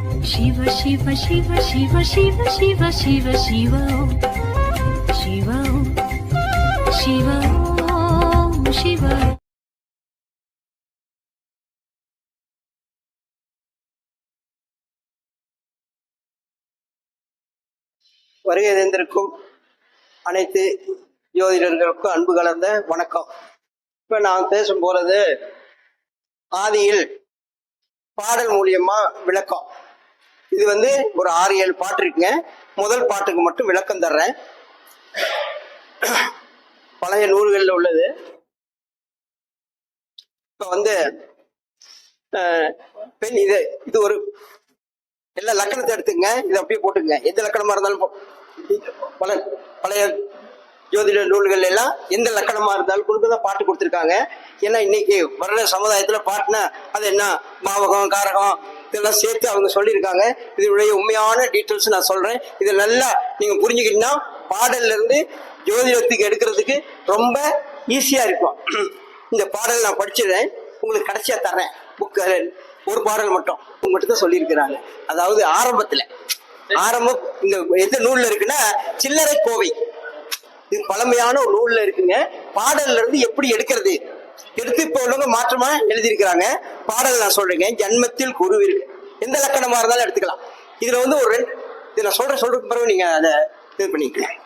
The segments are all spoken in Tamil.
சிவ சிவ சிவ சிவ சிவ சிவ சிவ சிவோ சிவோ சிவோ சிவோ வருகை தந்திருக்கும் அனைத்து ஜோதிடர்களுக்கும் அன்பு கலந்த வணக்கம். இப்போ நான் பேசும் போகிறது ஆதியில் பாடல் மூலியமா விளக்கம். இது வந்து ஒரு ஆறு ஏழு பாட்டு இருக்குங்க. முதல் பாட்டுக்கு மட்டும் விளக்கம் தர்றேன். பழைய நூல்களில் உள்ளது. இப்போ வந்து பெண் இது இது ஒரு எல்லா லக்கணத்தை எடுத்துங்க இதை அப்படியே போட்டுங்க எந்த லக்கணமா இருந்தாலும் பழ பல பழைய ஜோதிட நூல்கள் எல்லாம் எந்த லக்கணமாக இருந்தாலும் கொடுத்து தான் பாட்டு கொடுத்துருக்காங்க. ஏன்னா இன்னைக்கு வர்ற சமுதாயத்தில் பாட்டுனா அது என்ன? பாவகம் காரகம் இதெல்லாம் சேர்த்து அவங்க சொல்லியிருக்காங்க. இதனுடைய உண்மையான டீட்டெயில்ஸ் நான் சொல்கிறேன் இதை நல்லா நீங்கள் புரிஞ்சுக்கிட்டீங்கன்னா பாடல்ல இருந்து ஜோதிடத்துக்கு எடுக்கிறதுக்கு ரொம்ப ஈஸியாக இருக்கும். இந்த பாடல் நான் படிச்சிடுறேன் உங்களுக்கு கடைசியாக தர்றேன். புக் ஒரு பாடல் மட்டும். மட்டும் தான் சொல்லியிருக்கிறாங்க. அதாவது ஆரம்பத்தில். ஆரம்பம் இந்த எந்த நூலில் இருக்குன்னா சில்லறை கோவை. இது பழமையான ஒரு நூல்ல இருக்குங்க. பாடல்ல இருந்து எப்படி எடுக்கிறது? எடுத்து இப்ப உள்ளவங்க மாற்றமா எழுதியிருக்கிறாங்க. பாடல் நான் சொல்றேங்க. ஜன்மத்தில் குரு இருக்கு எந்த லக்கணமா இருந்தாலும் எடுத்துக்கலாம். இதுல வந்து ஒரு ரெண்டு இது நான் சொல்றேன் சொல்ற பிறகு நீங்க அதை இது பண்ணிக்கலாம்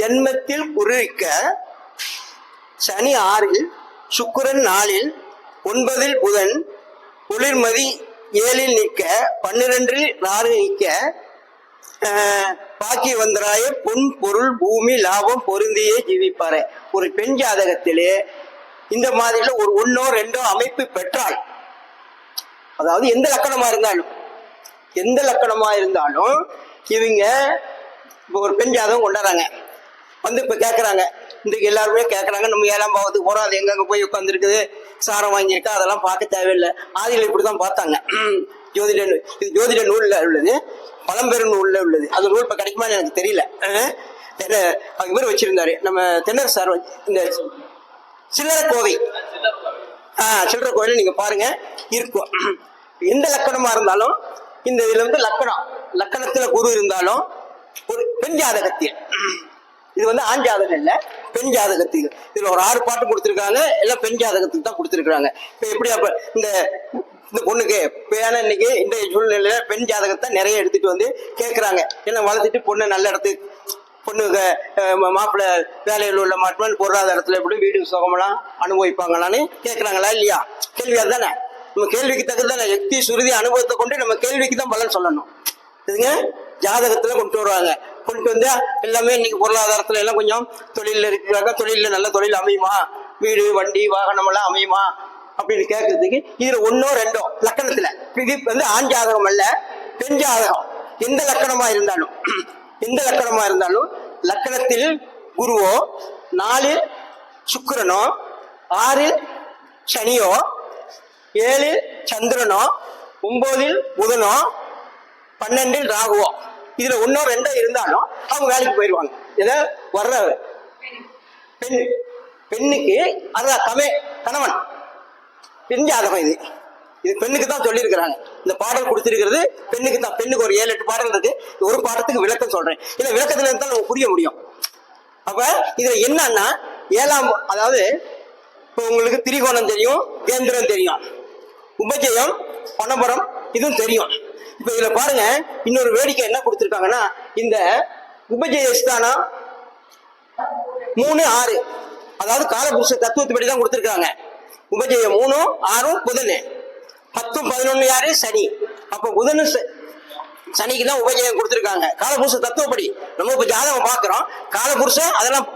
ஜன்மத்தில் குரு இருக்க சனி ஆறில் சுக்கரன் நாலில் ஒன்பதில் புதன் குளிர்மதி ஏழில் நிற்க பன்னிரெண்டில் நாறு நிற்க பாக்கி வந்தராய பொன் பொருள் பூமி லாபம் பொருந்தியே ஜீவிப்பாரு. ஒரு பெண் ஜாதகத்திலே இந்த மாதிரில ஒரு ஒன்னோ ரெண்டோ அமைப்பு பெற்றால் அதாவது எந்த லக்கணமா இருந்தாலும் எந்த லக்கணமா இருந்தாலும் இவங்க இப்போ ஒரு பெண் ஜாதகம் கொண்டாடுறாங்க. வந்து இப்போ கேட்குறாங்க இன்றைக்கு எல்லாருமே கேட்குறாங்க நம்ம ஏழாம் பாவத்துக்கு போகிறோம் அது எங்கெங்கே போய் உட்காந்துருக்குது சாரம் வாங்கியிருக்கா? அதெல்லாம் பார்க்க தேவையில்லை. ஆதியில் இப்படிதான் பார்த்தாங்க. ஜோதிட நூல் இது ஜோதிட நூலில் உள்ளது. பழம்பெரும் நூலில் உள்ளது. அந்த நூல் இப்போ கிடைக்குமான்னு எனக்கு தெரியல. அவங்க தென்ன- அவர் வச்சிருந்தாரு. நம்ம தென்னர் சார் இந்த சில்லற கோவை. ஆ சில்லறை கோவில் நீங்கள் பாருங்கள் இருக்கும். எந்த லக்கணமாக இருந்தாலும் இந்த இதில் வந்து லக்கணம். லக்கணத்தில் குரு இருந்தாலும் ஒரு பெண் ஜாதகத்தில். இது வந்து ஆண் ஜாதகம் இல்லை பெண் ஜாதகத்தில். இதில் ஒரு ஆறு பாட்டு கொடுத்துருக்காங்க. எல்லாம் பெண் ஜாதகத்துக்கு தான் கொடுத்துருக்குறாங்க. இப்போ எப்படி அப்போ இந்த இந்த பொண்ணுக்கு இப்ப ஏன்னா இன்னைக்கு இந்த சூழ்நிலையில பெண் ஜாதகத்தை நிறைய எடுத்துட்டு வந்து கேட்குறாங்க என்ன வளர்த்துட்டு பொண்ணு நல்ல இடத்துக்கு பொண்ணுக்கு மாப்பிள்ளை வேலையில் உள்ள மாற்றம் பொருளாதாரத்தில் எப்படி வீடு சுகமெல்லாம் அனுபவிப்பாங்களான்னு கேட்குறாங்களா இல்லையா? கேள்வி அதுதானே. நம்ம கேள்விக்கு தகுந்தானே. யுக்தி சுருதி அனுபவத்தை கொண்டு நம்ம கேள்விக்கு தான் பலன் சொல்லணும். இதுங்க ஜாதகத்துல கொண்டு வருவாங்க. கொண்டு வந்து எல்லாமே இன்னைக்கு பொருளாதாரத்துல எல்லாம் கொஞ்சம் தொழில இருக்கிறாங்க. தொழில நல்ல தொழில் அமையுமா? வீடு வண்டி வாகனம் எல்லாம் அமையுமா? அப்படின்னு கேட்கறதுக்கு இதுல ஒன்னோ ரெண்டோ லக்கணத்துல. இது வந்து ஆண் ஜாதகம் அல்ல பெண் ஜாதகம். எந்த லக்கணமா இருந்தாலும் எந்த லக்கணமா இருந்தாலும் லக்கணத்தில் குருவோ நாலில் சுக்கரனோ ஆறில் சனியோ ஏழில் சந்திரனோ ஒன்பதில் புதனோ பன்னெண்டில் ராகுவோ. இதுல ஒன்னோ ரெண்டோ இருந்தாலும் அவங்க வேலைக்கு போயிடுவாங்க ஏதோ வர்ற பெண். பெண்ணுக்கு அதான் தமே கணவன். பெண் இது. இது பெண்ணுக்கு தான் சொல்லியிருக்கிறாங்க. இந்த பாடல் கொடுத்துருக்கிறது பெண்ணுக்கு தான். பெண்ணுக்கு ஒரு ஏழு எட்டு பாடல் இருக்கு. ஒரு பாடத்துக்கு விளக்கம் சொல்றேன். இல்ல விளக்கத்துல இருந்தால் நம்ம புரிய முடியும். அப்ப இதுல என்னன்னா ஏழாம் அதாவது இப்போ உங்களுக்கு திரிகோணம் தெரியும் கேந்திரம் தெரியும். உபஜயம் பணபரம் இதுவும் தெரியும். இப்போ இதில் பாருங்க இன்னொரு வேடிக்கை என்ன கொடுத்துருக்காங்கன்னா இந்த உபஜயஸ்தானம் மூணு ஆறு. அதாவது காலபுருஷ தத்துவத்துப்படி தான் கொடுத்துருக்காங்க. உபஜயம் மூணும் ஆறும் புதனு. பத்தும் பதினொன்னு யாரு? சனி. அப்ப புதனு ச- சனிக்கு தான் உபஜயம் கொடுத்துருக்காங்க. காலபுருஷ தத்துவப்படி நம்ம இப்ப ஜாதகம் பார்க்குறோம். காலபுருஷன் அதெல்லாம்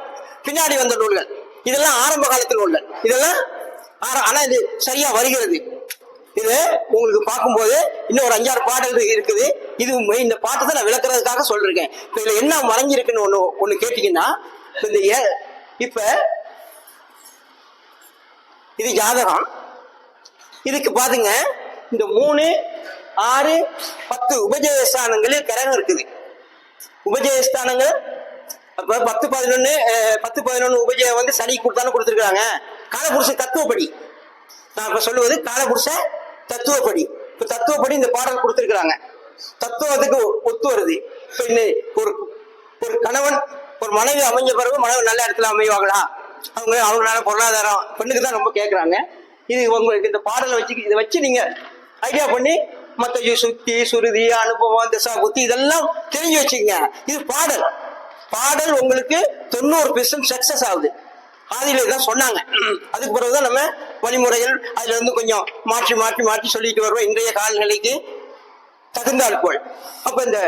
பின்னாடி வந்த நூல்கள். இதெல்லாம் ஆரம்ப காலத்தில் நூல்கள். இதெல்லாம் ஆனால் ஆனா இது சரியா வருகிறது. இது உங்களுக்கு பார்க்கும்போது இன்னும் ஒரு அஞ்சாறு பாடல்கள் இருக்குது. இது இந்த பாட்டை தான் நான் விளக்குறதுக்காக சொல்றேன். இப்ப இதுல என்ன மறைஞ்சிருக்குன்னு ஒண்ணு ஒண்ணு கேட்டீங்கன்னா இந்த இப்ப இது ஜாதகம். இதுக்கு பாருங்க இந்த மூணு ஆறு பத்து உபஜயஸ்தானங்களில் கிரகம் இருக்குது. உபஜயஸ்தானங்கள் அப்ப பத்து பதினொன்னு பத்து பதினொன்னு உபஜயம் வந்து சனி கொடுத்தாலும் கொடுத்துருக்காங்க காலபுருஷ தத்துவப்படி. நான் இப்ப சொல்லுவது காலபுருஷ தத்துவப்படி. இப்ப தத்துவப்படி இந்த பாடல் கொடுத்துருக்காங்க தத்துவத்துக்கு ஒத்து வருது. இப்ப ஒரு ஒரு கணவன் ஒரு மனைவி அமைஞ்ச பிறகு மனைவி நல்ல இடத்துல அமைவாங்களா? அவங்க அவங்களால பொருளாதாரம் பெண்ணுக்கு தான் ரொம்ப கேட்கறாங்க இது உங்களுக்கு இந்த பாடலை வச்சு இதை வச்சு நீங்க ஐடியா பண்ணி ஜு- சுத்தி சுருதி அனுபவம் திசா புத்தி இதெல்லாம் தெரிஞ்சு வச்சுக்கங்க. இது பாடல். பாடல் உங்களுக்கு தொண்ணூறு பெர்சன்ட் சக்சஸ் ஆகுது. ஆதியில தான் சொன்னாங்க. அதுக்கு பிறகுதான் நம்ம வழிமுறைகள் அதுல இருந்து கொஞ்சம் மாற்றி மாற்றி மாற்றி சொல்லிட்டு வருவோம். இன்றைய காலநிலைக்கு தகுந்தாற்போல் அப்ப இந்த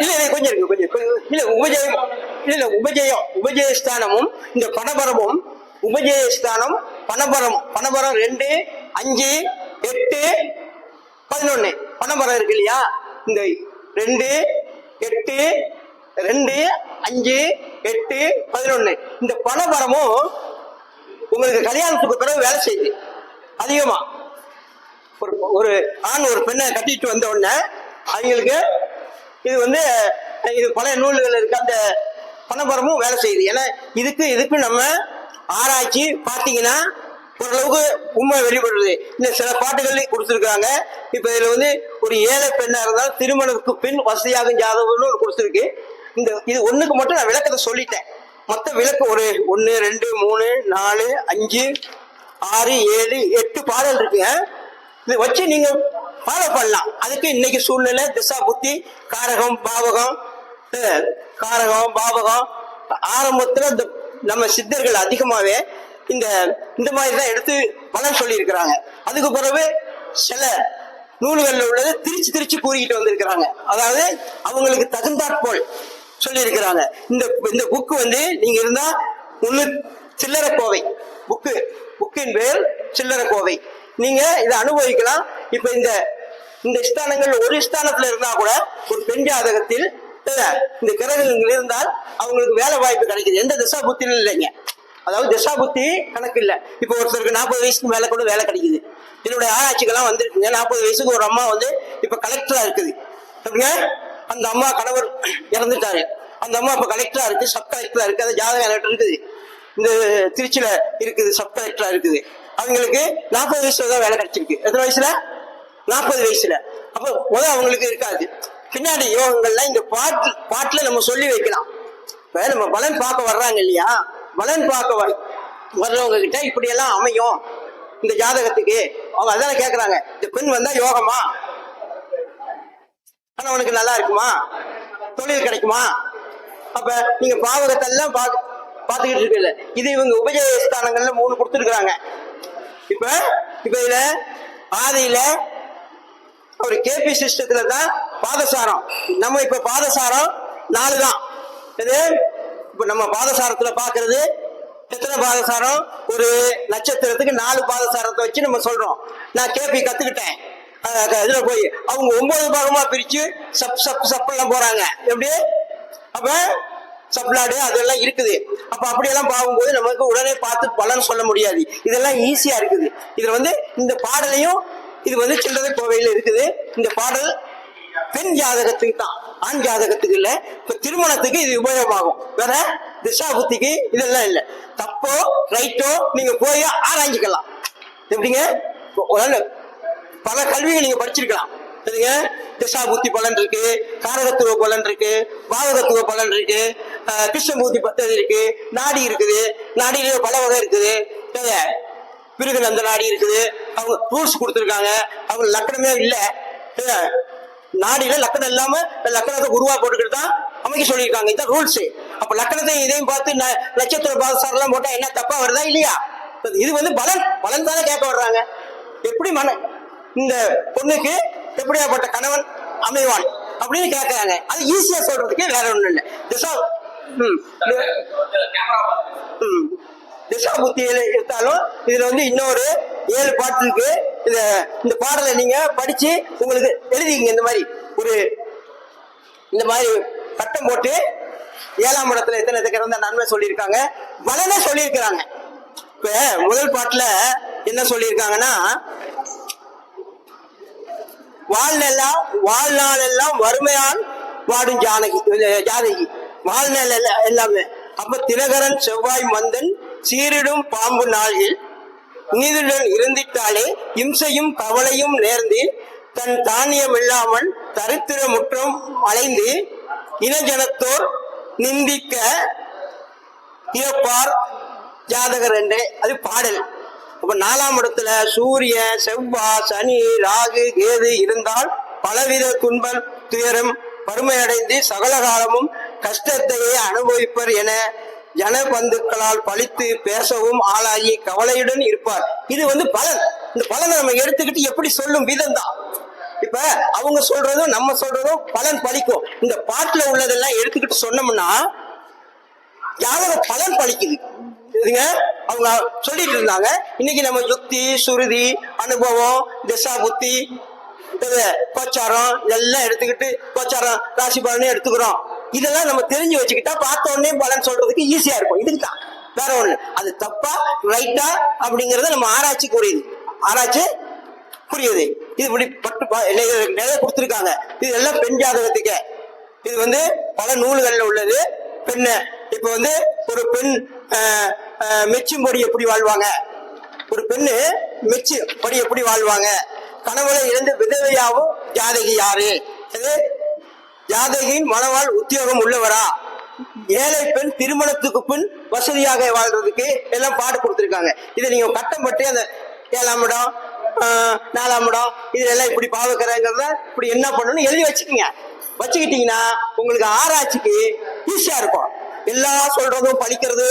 இல்ல கொஞ்சம் இருக்கு கொஞ்சம் கொஞ்சம் இல்ல உபஜயம் இல்ல உபஜயம் உபஜயஸ்தானமும் இந்த பணபரமும் உபஜயஸ்தானம் பணபரம் பணபரம் ரெண்டு அஞ்சு எட்டு பதினொன்னு. பணபரம் இருக்கு இல்லையா? இந்த ரெண்டு எட்டு ரெண்டு அஞ்சு எட்டு பதினொன்னு. இந்த பணபரமும் உங்களுக்கு கல்யாணத்துக்கு பிறகு வேலை செய்யுது. அதிகமா. ஒரு ஒரு ஆண் ஒரு பெண்ணை கட்டிட்டு வந்த உடனே அவங்களுக்கு இது வந்து இது பழைய நூல்கள் இருக்கு அந்த பணபரமும் வேலை செய்யுது. ஏன்னா இதுக்கு இதுக்கு நம்ம ஆராய்ச்சி பார்த்தீங்கன்னா ஓரளவுக்கு உண்மை வெளிப்படுறது இந்த சில பாட்டுகள் கொடுத்துருக்காங்க இப்போ இதில் வந்து ஒரு ஏழை பெண்ணாக இருந்தாலும் திருமணத்துக்கு பின் வசதியாகும் ஜாதகம்னு ஒரு கொடுத்துருக்கு. இந்த இது ஒன்றுக்கு மட்டும் நான் விளக்கத்தை சொல்லிட்டேன். மொத்த விளக்கு ஒரு ஒன்று ரெண்டு மூணு நாலு அஞ்சு ஆறு ஏழு எட்டு பாடல் இருக்குங்க. இதை வச்சு நீங்கள் ஃபாலோ பண்ணலாம். அதுக்கு இன்னைக்கு சூழ்நிலை திசா புத்தி காரகம் பாவகம் காரகம் பாவகம் ஆரம்பத்துல இந்த நம்ம சித்தர்கள் அதிகமாவே இந்த இந்த மாதிரி தான் எடுத்து பலன் சொல்லி இருக்கிறாங்க அதுக்கு பிறகு சில நூல்கள்ல உள்ளது திரிச்சு திரிச்சு கூறிக்கிட்டு வந்திருக்கிறாங்க. அதாவது அவங்களுக்கு தகுந்தாற்போல் சொல்லி இருக்கிறாங்க இந்த இந்த புக்கு வந்து நீங்க இருந்தா ஒண்ணு சில்லறை கோவை புக்கு புக்கின் பேர் சில்லற கோவை நீங்க இதை அனுபவிக்கலாம். இப்ப இந்த இந்த ஸ்தானங்கள் ஒரு ஸ்தானத்துல இருந்தா கூட ஒரு பெண் ஜாதகத்தில் இந்த கிரகங்கள் இருந்தால் அவங்களுக்கு வேலை வாய்ப்பு கிடைக்குது. எந்த திசா புத்தியும் இல்லைங்க. அதாவது திசா புத்தி கணக்கு இல்லை. இப்போ ஒருத்தருக்கு நாற்பது வயசுக்கு மேல கூட வேலை கிடைக்குது. என்னுடைய ஆராய்ச்சிக்கெல்லாம் வந்துருக்குங்க. நாற்பது வயசுக்கு ஒரு அம்மா வந்து இப்ப கலெக்டரா இருக்குது. அப்படிங்க அந்த அம்மா கணவர் இறந்துட்டாரு. அந்த அம்மா இப்ப கலெக்டரா இருக்கு. சப் கலெக்டரா இருக்கு. அந்த ஜாதகம் என்கிட்ட இருக்குது. இந்த திருச்சியில இருக்குது. சப் கலெக்டரா இருக்குது. அவங்களுக்கு நாற்பது வயசுல தான் வேலை கிடைச்சிருக்கு. எத்தனை வயசுல? நாற்பது வயசுல. அப்போ முதல் அவங்களுக்கு இருக்காது. பின்னாடி யோகங்கள்லாம் இந்த பாட்டு பாட்டுல நம்ம சொல்லி வைக்கலாம். இப்ப நம்ம பலன் பார்க்க வர்றாங்க இல்லையா? பலன் பார்க்க வர வர்றவங்க கிட்ட இப்படி எல்லாம் அமையும். இந்த ஜாதகத்துக்கு. அவங்க அதான கேக்குறாங்க. இந்த பெண் வந்தா யோகமா? கணவனுக்கு நல்லா இருக்குமா? தொழில் கிடைக்குமா? அப்ப நீங்க பாவகத்தெல்லாம் பா பார்த்துக்கிட்டு இருக்கல இது இவங்க உபஜய ஸ்தானங்கள்ல மூணு கொடுத்துருக்குறாங்க. இப்ப இப்ப இதுல ஆதியில ஒரு கேபி சிஸ்டத்துல தான் பாதசாரம். நம்ம இப்ப பாதசாரம் நாலு தான் இது இப்ப நம்ம பாதசாரத்துல பாக்குறது எத்தனை பாதசாரம்? ஒரு நட்சத்திரத்துக்கு நாலு பாதசாரத்தை வச்சு நம்ம சொல்றோம். நான் கேபி கத்துக்கிட்டேன். இதுல போய் அவங்க ஒன்பது பாகமா பிரிச்சு சப் சப் சப்பெல்லாம் போறாங்க. எப்படி? அப்ப சப்ளாடு அதெல்லாம் இருக்குது. அப்ப அப்படியெல்லாம் பார்க்கும்போது நமக்கு உடனே பார்த்து பலன் சொல்ல முடியாது. இதெல்லாம் ஈஸியா இருக்குது. இதுல வந்து இந்த பாடலையும் இது வந்து சில்லறை கோவையில் இருக்குது. இந்த பாடல் பெண் ஜாதகத்துக்கு தான் ஆண் ஜாதகத்துக்கு இல்ல. இப்ப திருமணத்துக்கு இது உபயோகமாகும். வேற திசா புத்திக்கு இதெல்லாம் இல்ல. தப்போ ரைட்டோ நீங்க போய் ஆராய்ஞ்சிக்கலாம். எப்படிங்க? பல கல்விகள் நீங்க படிச்சிருக்கலாம். சரிங்க? திசா புத்தி பலன் இருக்கு காரகத்துவ பலன் இருக்கு பாவகத்துவ பலன் இருக்கு கிருஷ்ணபூர்த்தி கிருஷ்ணமூர்த்தி பத்தது இருக்கு நாடி இருக்குது நாடியிலே பல வகை இருக்குது. பிறகு அந்த நாடி இருக்குது. அவங்க ரூல்ஸ் கொடுத்துருக்காங்க. அவங்க லக்கணமே இல்லை. நாடியில லக்கணம் இல்லாம லக்கணத்தை உருவா போட்டுக்கிட்டு தான் அமைக்க சொல்லியிருக்காங்க. இதுதான் ரூல்ஸ் அப்ப லக்கணத்தை இதையும் பார்த்து ந- நட்சத்திர பாதசாரம் எல்லாம் போட்டா என்ன தப்பா வருதா இல்லையா? இது வந்து பலன். பலன் தானே கேட்க வர்றாங்க. எப்படி மன இந்த பொண்ணுக்கு எப்படியாப்பட்ட கணவன் அமைவான் அப்படின்னு கேட்கறாங்க. அது ஈஸியா சொல்றதுக்கு வேற ஒண்ணும் இல்லை. திசா ம். ம். திசா புத்தியில எடுத்தாலும் இதுல வந்து இன்னொரு ஏழு பாட்டு இருக்கு. இந்த இந்த பாடலை நீங்க படிச்சு உங்களுக்கு எழுதிங்க இந்த மாதிரி ஒரு இந்த மாதிரி பட்டம் போட்டு ஏழாம் இடத்துல எத்தனை இருக்கிற நன்மை சொல்லியிருக்காங்க. பலனை சொல்லியிருக்கிறாங்க. இப்ப முதல் பாட்டுல என்ன சொல்லியிருக்காங்கன்னா வாழ்நெல்லாம் வாழ்நாள் எல்லாம் வறுமையால் வாடும் ஜானகி ஜாதகி ஜானகி. வாழ்நாள் எல்லாம் எல்லாமே. அப்ப தினகரன் செவ்வாய் மந்தன் சீரிடும் பாம்பு நாளில் நீதுடன் இருந்திட்டாலே இம்சையும் கவலையும் நேர்ந்து தன் தானியம் இல்லாமல் தரித்திர முற்றம் அலைந்து இனஜனத்தோர் நிந்திக்க இயப்பார் ஜாதகர் என்றே. அது பாடல். அப்ப நாலாம் இடத்துல சூரியன் செவ்வா சனி ராகு கேது இருந்தால் பலவித துன்பம் துயரம் வறுமையடைந்து சகல காலமும் கஷ்டத்தையே அனுபவிப்பர் என ஜனபந்துக்களால் பழித்து பேசவும் ஆளாகி கவலையுடன் இருப்பார். இது வந்து பலன். இந்த பலனை நம்ம எடுத்துக்கிட்டு எப்படி சொல்லும் விதம் தான் இப்ப அவங்க சொல்றதும் நம்ம சொல்றதும் பலன் பலிக்கும் இந்த பாட்டுல உள்ளதெல்லாம் எடுத்துக்கிட்டு சொன்னோம்னா யாரோட பலன் பலிக்குது இதுங்க அவங்க சொல்லிட்டு இருந்தாங்க. இன்னைக்கு நம்ம யுக்தி சுருதி அனுபவம் திசா புத்தி கோச்சாரம் இதெல்லாம் எடுத்துக்கிட்டு கோச்சாரம் ராசி பலனும் எடுத்துக்கிறோம். இதெல்லாம் நம்ம தெரிஞ்சு வச்சுக்கிட்டா பார்த்த உடனே பலன் சொல்றதுக்கு ஈஸியா இருக்கும். இதுக்கு தான். வேற ஒண்ணு. அது தப்பா ரைட்டா அப்படிங்கறத நம்ம ஆராய்ச்சிக்குரியது ஆராய்ச்சி புரியுது இது இப்படி பட்டு நிறைய கொடுத்துருக்காங்க. இது எல்லாம் பெண் ஜாதகத்துக்கு. இது வந்து பல நூல்கள்ல உள்ளது. பெண்ணு. இப்ப வந்து ஒரு பெண் ஆஹ், மெச்சும் படி எப்படி வாழ்வாங்க? ஒரு பெண்ணு மெச்சு படி எப்படி வாழ்வாங்க? கணவனை இழந்து விதவையாவும் ஜாதகி யாரு? இது ஜாதகியின் மனவாழ் உத்தியோகம் உள்ளவரா? ஏழை பெண் திருமணத்துக்கு பின் வசதியாக வாழ்றதுக்கு எல்லாம் பாடு கொடுத்துருக்காங்க. இதை நீங்க கட்டம் பட்டு அந்த ஏழாம் இடம் நாலாம் இடம் இதெல்லாம் இப்படி பாவக்கிறேங்கிறத இப்படி என்ன பண்ணணும்னு எழுதி வச்சுக்கோங்க. வச்சுக்கிட்டீங்கன்னா உங்களுக்கு ஆராய்ச்சிக்கு ஈஸியா இருக்கும். எல்லா சொல்றதும் படிக்கிறது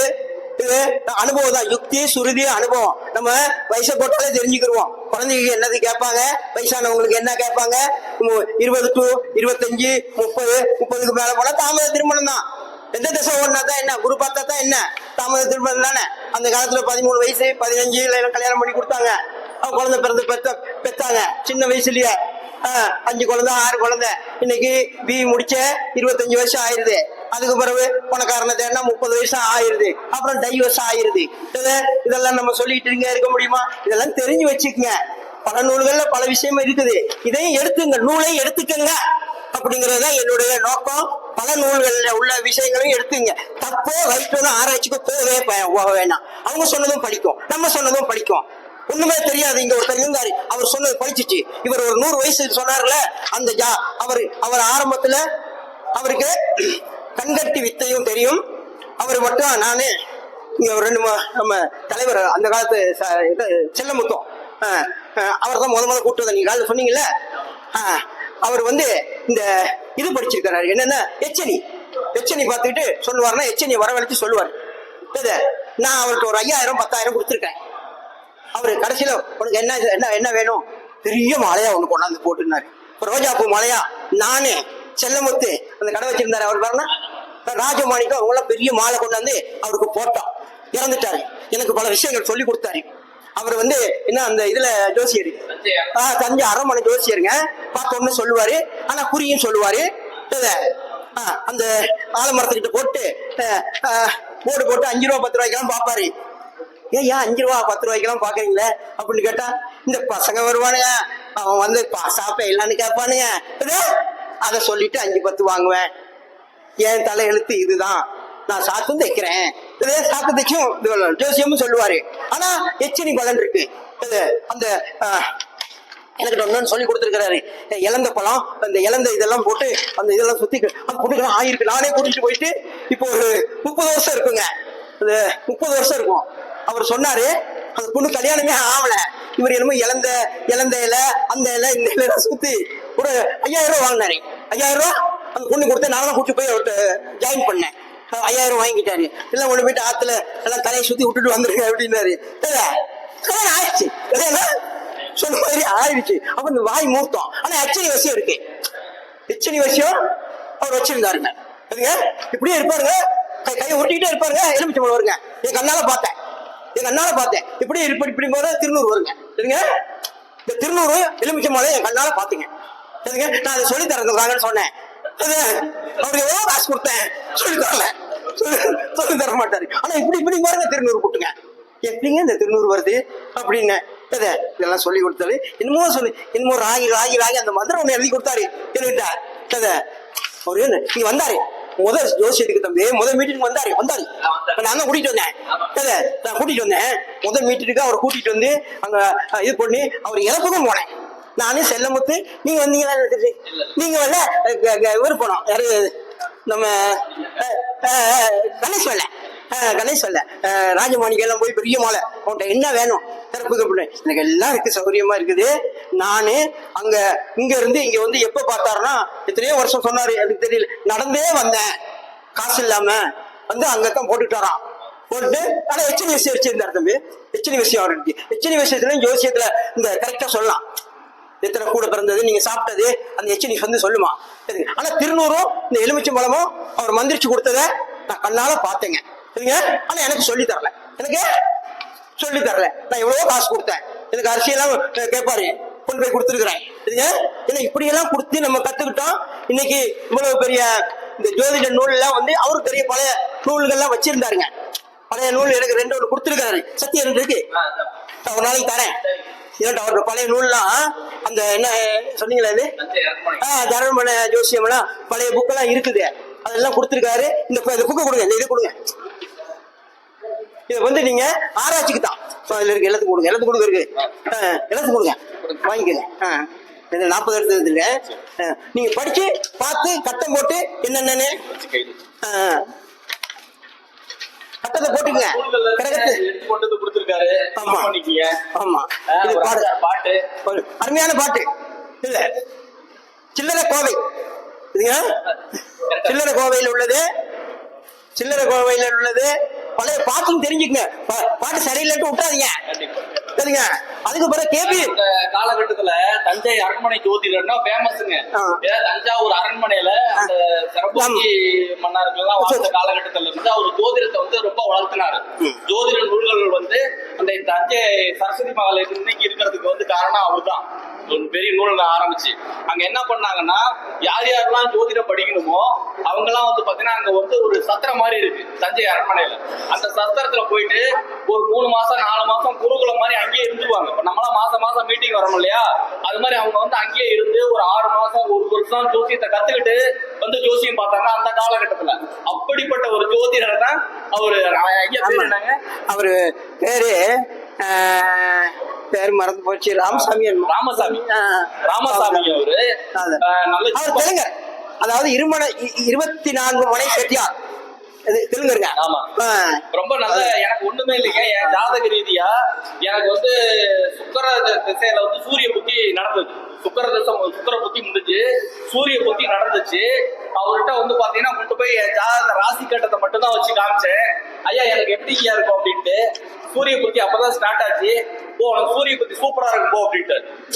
இது அனுபவம் தான். யுக்தி சுருதி அனுபவம். நம்ம வயசை போட்டாலே தெரிஞ்சுக்கிருவோம். குழந்தைங்க என்னது கேட்பாங்க? வயசானவங்களுக்கு என்ன கேட்பாங்க? இருபது டு இருபத்தஞ்சு முப்பது முப்பதுக்கு மேல போனா தாமத திருமணம் தான். எந்த திசை ஓடினா தான் என்ன? குரு பார்த்தா தான் என்ன? தாமத திருமணம் தானே? அந்த காலத்துல பதிமூணு வயசு பதினஞ்சு கல்யாணம் பண்ணி கொடுத்தாங்க. அவங்க குழந்தை பிறந்து பெத்த பெத்தாங்க. சின்ன வயசுலயே அஞ்சு குழந்தை ஆறு குழந்தை. இன்னைக்கு பி முடிச்ச இருபத்தஞ்சு வருஷம் ஆயிருது. அதுக்கு பிறகு பணக்காரனை தேடினா முப்பது வயசு ஆயிருது. அப்புறம் டைவர்ஸ் ஆயிருது. இதெல்லாம் நம்ம சொல்லிட்டு இருங்க இருக்க முடியுமா? இதெல்லாம் தெரிஞ்சு வச்சுக்கோங்க. பல நூல்கள்ல பல விஷயமா இருக்குது. இதையும் எடுத்துங்க. நூலையும் எடுத்துக்கங்க. அப்படிங்கறது தான் என்னுடைய நோக்கம். பல நூல்கள்ல உள்ள விஷயங்களையும் எடுத்துங்க. தப்போ ரைட்டோ ஆராய்ச்சிக்கோ போகவே போக வேணாம். அவங்க சொன்னதும் படிக்கும். நம்ம சொன்னதும் படிக்கும். ஒண்ணுமே தெரியாது. இங்க ஒருத்தர் இருந்தாரு. அவர் சொன்னது படிச்சிச்சு. இவர் ஒரு நூறு வயசு சொன்னார்ல அந்த ஜா அவர் அவர் ஆரம்பத்துல அவருக்கு கண்கட்டி வித்தையும் தெரியும். அவர் மட்டும் நானு இங்க ஒரு ரெண்டு நம்ம தலைவர் அந்த காலத்து ச- இது செல்லமுத்தம். அவர் தான் முத முதல்ல கூட்டு வந்த நீங்க காலைல சொன்னீங்கல்ல? அவர் வந்து இந்த இது படிச்சிருக்கிறாரு. என்னன்னா எச்சனி. எச்சனி பார்த்துக்கிட்டு சொல்லுவார்னா எச்சனி வரவழைச்சு சொல்லுவார். இது நான் அவருக்கு ஒரு ஐயாயிரம் பத்தாயிரம் கொடுத்துருக்கேன். அவரு கடைசியில உனக்கு என்ன என்ன என்ன வேணும்? பெரிய மாலையா ஒண்ணு கொண்டாந்து போட்டுனாரு. ரோஜாப்பூ மாலையா? நானு செல்லமுத்து. அந்த கடை வச்சிருந்தாரு அவர் பாருன்னா ராஜமாணிக்கம் அவங்களாம் பெரிய மாலை கொண்டாந்து அவருக்கு போட்டோம் இறந்துட்டாரு. எனக்கு பல விஷயங்கள் சொல்லி கொடுத்தாரு. அவர் வந்து என்ன அந்த இதுல ஜோசியர்? ஆ, தஞ்சை அரைமனை ஜோசியருங்க. பார்த்தோம்னு சொல்லுவாரு. ஆனா குறியும் சொல்லுவாரு. ஆ, அந்த ஆலமரத்துக்கிட்ட போட்டு போர்டு போட்டு அஞ்சு ரூபா பத்து ரூபாய்க்கெல்லாம் பாப்பாரு. ஏன் ஏன் அஞ்சு ரூபா பத்து ரூபாய்க்கெல்லாம் பாக்குறீங்களே? அப்படின்னு கேட்டா இந்த பசங்க வருவானுங்க. அவன் வந்து சாப்பிட இல்லைன்னு கேட்பானுங்க. அதை சொல்லிட்டு அஞ்சு பத்து வாங்குவேன். என் தலை எழுத்து இதுதான். நான் சாத்தும் தைக்கிறேன். இதே சாத்து தைச்சும் ஜோசியமும் சொல்லுவாரு. ஆனா எச்சனி பலன் இருக்கு. இது அந்த எனக்கு ஒன்னு சொல்லி கொடுத்துருக்கிறாரு. இழந்த பழம் அந்த இழந்த இதெல்லாம் போட்டு அந்த இதெல்லாம் சுத்தி அந்த பொண்ணுக்கெல்லாம் ஆயிருக்கு. நானே கூட்டிட்டு போயிட்டு இப்போ ஒரு முப்பது வருஷம் இருக்குங்க. அது முப்பது வருஷம் இருக்கும். அவர் சொன்னாரு அந்த பொண்ணு கல்யாணமே ஆகல இவர் என்னமோ இழந்த இழந்த இலை அந்த இலை இந்த இலை சுத்தி ஒரு ஐயாயிரம் ரூபாய் வாங்கினாரு. ஐயாயிரம் ரூபா அந்த பொண்ணு கொடுத்து நான் தான் கூட்டிட்டு போய் அவர்கிட்ட ஜாயின் பண்ணேன். ஐயாயிரம் ரூபாய் வாங்கிட்டாரு. இல்லை கொண்டு போயிட்டு ஆத்துல எல்லாம் தலையை சுத்தி விட்டுட்டு வந்துருங்க அப்படின்னாரு. இல்ல, கல்யாணம் ஆயிடுச்சு. கல்யாணம் சொன்ன மாதிரி ஆயிடுச்சு. அப்ப இந்த வாய் மூர்த்தம் ஆனா எச்சனி வசியம் இருக்கு? எச்சனி வசியம் அவர் வச்சிருந்தாருங்க. சரிங்க இப்படியே இருப்பாருங்க. கை கையை ஒட்டிக்கிட்டே இருப்பாருங்க. எலுமிச்சம்பழம் வருங்க. என் கண்ணால் பார்த்தேன். என் கண்ணால் பார்த்தேன். இப்படி இப்படி இப்படி போது திருநூறு வருங்க. சரிங்க? இந்த திருநூறு எலுமிச்சம்பழம் என் கண்ணால பாத்தீங்க நான் அதை சொல்லி தரதுக்காகன்னு சொன்னேன். அது அவருக்கு எவ்வளவு காசு கொடுத்தேன். சொல்லி தரல. சொல்லி- தர மாட்டாரு. ஆனா இப்படி இப்படி பாருங்க திருநூறு கூட்டுங்க. எப்படிங்க இந்த திருநூறு வருது? அப்படின்னு. எதை இதெல்லாம் சொல்லி கொடுத்தாரு. இன்னமும் சொல்லி இன்னமும் ராகி ராகி ராகி அந்த மந்திரம் ஒன்று எழுதி கொடுத்தாரு. என்கிட்ட இதை அவரு நீ வந்தாரு. முதல் ஜோசியத்துக்கு தம்பி முதல் மீட்டிங் வந்தாரு. வந்தாரு. நான் தான் கூட்டிட்டு வந்தேன். இல்ல, நான் கூட்டிட்டு வந்தேன். முதல் மீட்டிங்க்கு அவரை கூட்டிட்டு வந்து அங்க இது பண்ணி அவர் இறப்புக்கும் போனேன். நானே செல்லமுத்து நீங்க வந்தீங்களா நீங்க வரல அஹ், க- போனோம் யாரு நம்ம கணேஷ் வரல கணேஷ் வரல அஹ், ராஜமாணிக்கு எல்லாம் போய் பெரிய மாலை உன்கிட்ட என்ன வேணும்? திறப்புக்கு அப்படின்னு எனக்கு எல்லாம் இருக்கு சௌகரியமா இருக்குது. நானு அங்க இங்க இருந்து இங்க வந்து எப்ப பார்த்தாருன்னா எத்தனையோ வருஷம் சொன்னாரு எனக்கு தெரியல. நடந்தே வந்தேன். காசு இல்லாம. வந்து அங்கதான் போட்டுட்டாராம். போட்டு ஆனா எச்சனி விஷயம் வச்சிருந்தார் தம்பி. எச்சனி விஷயம் அவருக்கு எச்சனி விஷயத்துல ஜோசியத்துல இந்த கரெக்டா சொல்லலாம். எத்தனை கூட பிறந்தது நீங்க சாப்பிட்டது அந்த எச்சனி வந்து சொல்லுமா. சரிங்க ஆனா திருநூறும் இந்த எலுமிச்சை பழமும் அவர் மந்திரிச்சு கொடுத்தத நான் கண்ணால பார்த்தேங்க. சரிங்க? ஆனா எனக்கு சொல்லி தரல. எனக்கு சொல்லி தரல. நான் எவ்வளவோ காசு கொடுத்தேன். எனக்கு அரிசியெல்லாம் கேட்பாரு. கொண்டு போய் கொடுத்துருக்குறேன். சரிங்க? ஏன்னா இப்படியெல்லாம் கொடுத்து நம்ம கத்துக்கிட்டோம். இன்னைக்கு இவ்வளவு பெரிய இந்த ஜோதிட நூல்லாம் வந்து அவருக்கு பெரிய பழைய நூல்கள்லாம் வச்சிருந்தாருங்க. பழைய நூல் எனக்கு ரெண்டு ஒன்று கொடுத்துருக்காரு சத்தியம் இருக்கு? நான் ஒரு நாளைக்கு தரேன். இரண்டு அவரோட பழைய நூல்லாம் அந்த என்ன சொன்னீங்களா இது ஆ தரமண ஜோசியம் எல்லாம் பழைய புக்கெல்லாம் இருக்குது. அதெல்லாம் கொடுத்துருக்காரு. இந்த புக்கை கொடுங்க இந்த இதை கொடுங்க. இதை வந்து நீங்க ஆராய்ச்சிக்கு தான். அதுல இருக்கு எல்லாத்துக்கும் கொடுங்க எல்லாத்துக்கும் கொடுங்க இருக்கு. எல்லாத்துக்கும் கொடுங்க. வாங்கிக்கோங்க. ஆ. இது நாற்பது எடுத்தது நீங்க படிச்சு பார்த்து கட்டம் போட்டு என்னென்னு ஆ. கட்டத்தை போட்டுங்க கிரகத்து எடுத்து கொண்டு வந்து கொடுத்திருக்காரு. ஆமா. பாட்டு. அருமையான பாட்டு. இல்ல. சில்லறை கோவை. சில்லறை கோவையில் உள்ளது. சில்லறை கோவையில் உள்ளது. பழைய பாட்டும் தெரிஞ்சுக்கங்க. பாட்டு சரியில்லைன்ட்டு விட்டாதீங்க. சரிங்க. அதுக்கு பிறகு கேபி காலகட்டத்துல தஞ்சை அரண்மனை ஜோதிடர்னா ஃபேமஸ்ங்க. தஞ்சாவூர் அரண்மனையில அந்த சிறப்பு மன்னர்கள்லாம் வாழ்ந்த காலகட்டத்துல இருந்து அவர் ஜோதிடத்தை வந்து ரொம்ப வளர்த்தினாரு. ஜோதிட நூல்கள் வந்து அந்த தஞ்சை சரஸ்வதி மகள் இன்னைக்கு இருக்கிறதுக்கு வந்து காரணம் அவர்தான். ஒரு பெரிய நூல் ஆரம்பிச்சு. அங்க என்ன பண்ணாங்கன்னா யார் யாரெல்லாம் ஜோதிடம் படிக்கணுமோ அவங்கெல்லாம் வந்து பாத்தீங்கன்னா அங்க வந்து ஒரு சத்திரம் மாதிரி இருக்கு தஞ்சை அரண்மனையில. அந்த சத்திரத்துல போயிட்டு ஒரு மூணு மாசம் நாலு மாசம் குருகுலம் மாதிரி அங்கேயே இருந்துருவாங்க. இப்ப நம்மளாம் மாசம் மாசம் மீட்டிங் வரோம் இல்லையா? அது மாதிரி அவங்க வந்து அங்கேயே இருந்து ஒரு ஆறு மாசம் ஒரு வருஷம் ஜோசியத்தை கத்துக்கிட்டு வந்து ஜோசியம் பார்த்தாங்க அந்த காலகட்டத்துல. அப்படிப்பட்ட ஒரு ஜோதிடர் தான் அவரு ஐயா பேர் என்னங்க? அவரு பேரு பேர் மறந்து போச்சு. ராமசாமி. ராமசாமி. ராமசாமி அவரு. நல்ல அவர் அதாவது இருமனை இருபத்தி நான்கு மனை செட்டியார். தெலுங்குங்க ஆமா. ரொம்ப நல்ல எனக்கு ஒண்ணுமே இல்லைங்க. என் ஜாதக ரீதியா எனக்கு வந்து சுக்கர திசையில வந்து சூரிய புத்தி நடந்தது சுக்கர திசை சுக்கர புத்தி முடிஞ்சு சூரிய புத்தி நடந்துச்சு. அவர்கிட்ட வந்து பாத்தீங்கன்னா கொண்டு போய் என் ஜாதக ராசி கட்டத்தை மட்டும் தான் வச்சு காமிச்சேன். ஐயா எனக்கு எப்படி இருக்கும் அப்படின்ட்டு. சூரிய புத்தி அப்பதான் ஸ்டார்ட் ஆச்சு. ஓ உனக்கு சூரிய குத்தி சூப்பரா இருக்கும் போ அப்படின்ட்டு.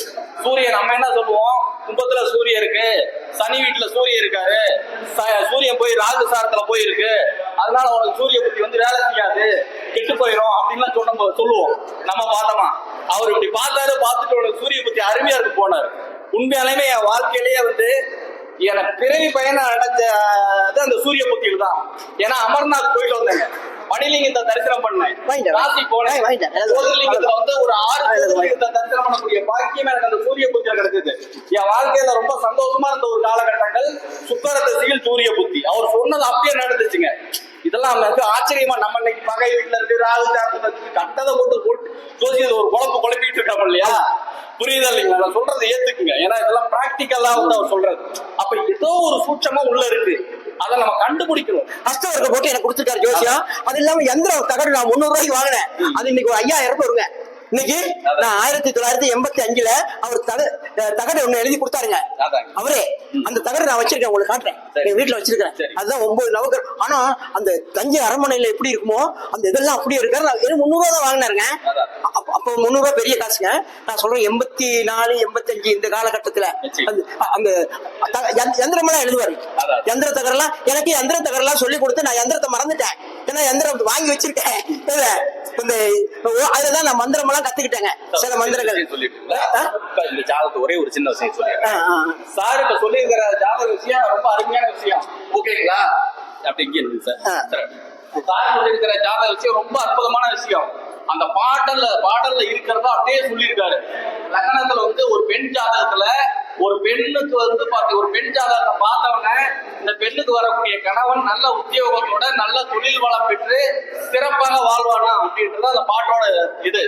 சூரியன் நம்ம என்ன சொல்லுவோம்? கும்பத்துல சூரியன் இருக்கு. சனி வீட்டுல சூரியன் இருக்காரு. ச- சூரியன் போய் ராகு சாரத்துல போய் இருக்கு. அதனால உனக்கு சூரிய புத்தி வந்து வேலை செய்யாது. கெட்டு போயிடும் அப்படின்லாம் சொன்ன சொல்லுவோம். நம்ம பார்த்தோமா? அவர் இப்படி பார்த்தாரு பார்த்துட்டு உனக்கு சூரிய புத்தி அருமையா இருக்கு போனார். உண்மையாலுமே என் வாழ்க்கையிலேயே வந்து எனக்கு பிறவி பயணம் அடைஞ்ச அது அந்த சூரிய புத்தியில் தான் ஏன்னா அமர்நாத் போயிட்டு வந்தேங்க. மணிலிங்கத்தை தரிசனம் பண்ணேன். காசி போனேன். ஜோதிர்லிங்கத்துல வந்து ஒரு ஆறு. ஜோதிர்லிங்கத்தை தரிசனம் பண்ணக்கூடிய பாக்கியம் எனக்கு அந்த சூரிய புத்தியில கிடைச்சது. என் வாழ்க்கையில ரொம்ப சந்தோஷமா இருந்த ஒரு காலகட்டங்கள் சுக்கர திசையில் சூரிய புத்தி. அவர் சொன்னது அப்படியே நடந்துச்சுங்க. இதெல்லாம் வந்து ஆச்சரியமா நம்ம இன்னைக்கு பகை வீட்டுல இருக்கு ராகு இருக்கு கட்டதை போட்டு போட்டு ஜோசியத்தை ஒரு குழப்பம் குழப்பிட்டு இருக்காம இல்லையா? புரியுதா இல்லைங்களா? நான் சொல்றது ஏத்துக்குங்க. ஏன்னா இதெல்லாம் பிராக்டிக்கலா வந்து அவர் சொல்றது அப்ப ஏதோ ஒரு சூட்சமா உள்ள இருக்கு. அதை நம்ம கண்டுபிடிக்கணும். அஸ்தவர்க்க போட்டு எனக்கு கொடுத்துருக்காரு ஜோசியா. அது இல்லாம எந்திரம் தகடு நான் முந்நூறு ரூபாய்க்கு வாங்கினேன். அது இன்னைக்கு ஒரு ஐயாயிரம் வருங்க. இன்னைக்கு நான் ஆயிரத்தி தொள்ளாயிரத்தி எண்பத்தி அஞ்சுல அவர் தகடு ஒண்ணு எழுதி கொடுத்தாருங்க. அவரே அந்த தகடு நான் வச்சிருக்கேன் உங்களுக்கு காட்டுறேன். எங்க வீட்டுல வச்சிருக்கேன் சரி. அதுதான் ஒன்பது நவகர் ஆனா அந்த தஞ்சை அரண்மனையில எப்படி இருக்குமோ அந்த இதெல்லாம் அப்படியே இருக்காரு நான் வெறும் முந்நூறு ரூபா தான் வாங்கினாருங்க. அப்ப- அப்போ முந்நூறு ரூபாய் பெரிய காசுங்க நான் சொல்றேன் எண்பத்தி நாலு எண்பத்தஞ்சு இந்த காலகட்டத்துல. அந்த யந்திரமெல்லாம் எழுதுவாரு. யந்திர தகரெல்லாம் எனக்கு யந்திர தகரெல்லாம் சொல்லி கொடுத்து நான் யந்திரத்தை மறந்துட்டேன் ஏன்னா யந்திரம் வாங்கி வச்சிருக்கேன். இந்த அதுலதான் நான் மந்திரம் எல்லாம் கத்துக்கிட்டேங்க. சில மந்திரங்கள். சொல்லிட்டு ஜாதகத்தை ஒரே ஒரு சின்ன விஷயம் சொல்லிடுறேன். சார் இப்ப சொல்லியிருக்கிற ஜாதக விஷயம் ரொம்ப அருமையான விஷயம். ஓகேங்களா? அப்படி இங்கே. சரி. சார் சொல்லியிருக்கிற ஜாதக விஷயம் ரொம்ப அற்புதமான விஷயம். அந்த பாடல்ல பாடல்ல இருக்கிறத அப்படியே சொல்லியிருக்காரு. லக்னத்துல வந்து ஒரு பெண் ஜாதகத்துல ஒரு பெண்ணுக்கு வந்து பார்த்து ஒரு பெண் ஜாதகத்தை பார்த்தவன இந்த பெண்ணுக்கு வரக்கூடிய கணவன் நல்ல உத்தியோகத்தோட நல்ல தொழில் வளம் பெற்று சிறப்பாக வாழ்வானா அப்படின்றது அந்த பாட்டோட இது.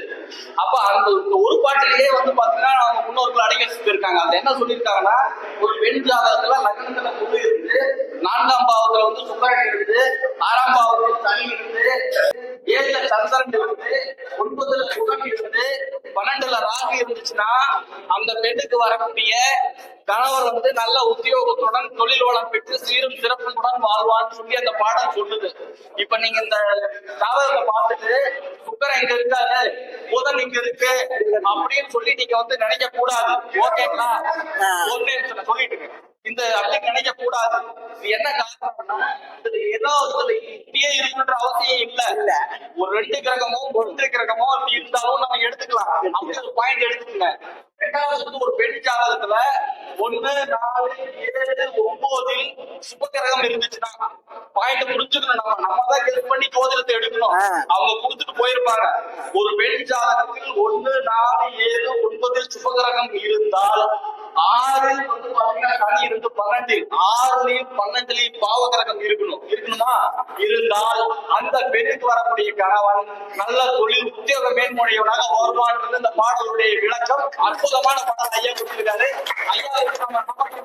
அப்ப அந்த இந்த ஒரு பாட்டிலேயே வந்து பாத்தீங்கன்னா அவங்க முன்னோர்கள் அடங்கி வச்சிருக்காங்க அது என்ன சொல்லியிருக்காங்கன்னா ஒரு பெண் ஜாதகத்துல லக்னத்துல குழு இருந்து நான்காம் பாவத்துல வந்து சுக்கரன் இருந்து ஆறாம் பாவத்துல சனி இருந்து ஏழுல சந்திரன் இருந்து ஒன்பதுல புதன் இருந்து பன்னெண்டுல ராகு இருந்துச்சுன்னா அந்த பெண்ணுக்கு வரக்கூடிய கணவர் வந்து நல்ல உத்தியோகத்துடன் தொழில் வளம் பெற்று சீரும் சிறப்புடன் வாழ்வான்னு சொல்லி அந்த பாடம் சொல்லுது. இப்ப நீங்க இந்த ஜாதகத்தை பார்த்துட்டு சுக்கரன் இங்க இருக்காரு புதன் இங்க இருக்கு அப்படின்னு சொல்லி நீங்க வந்து நினைக்க கூடாது ஓகேங்களா சொல்லிட்டு. இந்த அப்படி நினைக்க கூடாது. என்ன காரணம்னா ஏதோ இதுல இப்படியே இருக்குன்ற அவசியம் இல்ல. இல்ல. ஒரு ரெண்டு கிரகமோ ஒன்று கிரகமோ அப்படி இருந்தாலும் நம்ம எடுத்துக்கலாம். அப்படி ஒரு பாயிண்ட் எடுத்துக்கங்க. ரெண்டாவது வந்து ஒரு பெண் ஜாதகத்துல ஒண்ணு நாலு ஏழு ஒன்பதில் சுபகிரகம் இருந்துச்சுன்னா பாயிண்ட் புரிஞ்சுக்கணும் நம்ம. நம்ம தான் கெஸ் பண்ணி ஜோதிடத்தை எடுக்கணும். அவங்க கொடுத்துட்டு போயிருப்பாங்க. ஒரு பெண் ஜாதகத்தில் ஒண்ணு நாலு ஏழு ஒன்பதில் சுபகிரகம் இருந்தால் ஆறு வந்து பாத்தீங்கன்னா சனி இருந்து பன்னெண்டு ஆறுலயும் பன்னெண்டுலயும் பாவகிரகம் இருக்கணும். இருக்கணுமா? இருந்தால் அந்த பெண்ணுக்கு வரக்கூடிய கணவன் நல்ல தொழில் உத்தியோக மேன்முறையவனாக வருவான்றது இந்த பாடலுடைய விளக்கம். அற்புதமான படம் ஐயா கொடுத்திருக்காரு. ஐயா நம்ம நமக்கு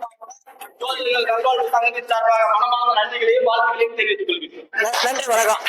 ஜோதிடர்கள் நல்வாழ்வு சங்கத்தின் சார்பாக மனமார்ந்த நன்றிகளையும் வாழ்த்துக்களையும் தெரிவித்துக் கொள்கிறேன். நன்றி வணக்கம்.